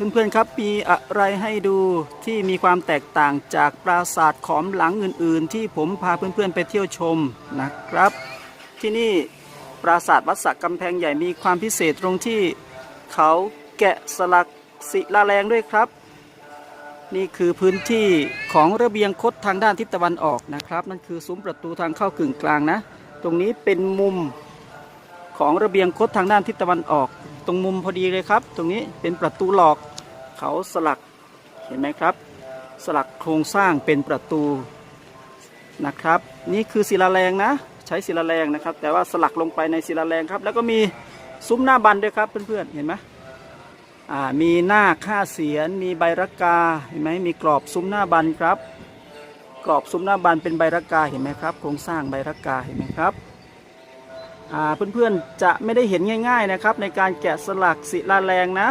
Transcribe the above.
เพื่อนๆครับมีอะไรให้ดูที่มีความแตกต่างจากปราสาทขอมหลังอื่น ๆ ที่ผมพาเพื่อนๆไปเที่ยวชมนะครับ ที่นี่ปราสาทวัดสักกำแพงใหญ่มีความพิเศษตรงที่เขาแกะสลักศิลาแรงด้วยครับ นี่คือพื้นที่ของระเบียงคดทางด้านทิศตะวันออกนะครับ นั่นคือซุ้มประตูทางเข้ากึ่งกลางนะ ตรงนี้เป็นมุมของระเบียงคดทางด้านทิศตะวันออก ตรงมุมพอดีเลยครับ ตรงนี้เป็นประตูหลอกเขาสลักเห็นไหมครับ สลักโครงสร้างเป็นประตูนะครับ นี่คือศิลาแรงนะ ใช้ศิลาแรงนะครับ แต่ว่าสลักลงไปในศิลาแรงครับ แล้วก็มีซุ้มหน้าบันด้วยครับเพื่อนๆเห็นไหมอ่ามีหน้าค่าเสียน มีใบรากาเห็นไหมมีกรอบซุ้มหน้าบันครับ กรอบซุ้มหน้าบันเป็นใบรากาเห็นไหมครับ โครงสร้างใบรากาเห็นไหมครับ เพื่อนๆจะไม่ได้เห็นง่าย ๆนะครับ ในการแกะสลักศิลาแรงนะ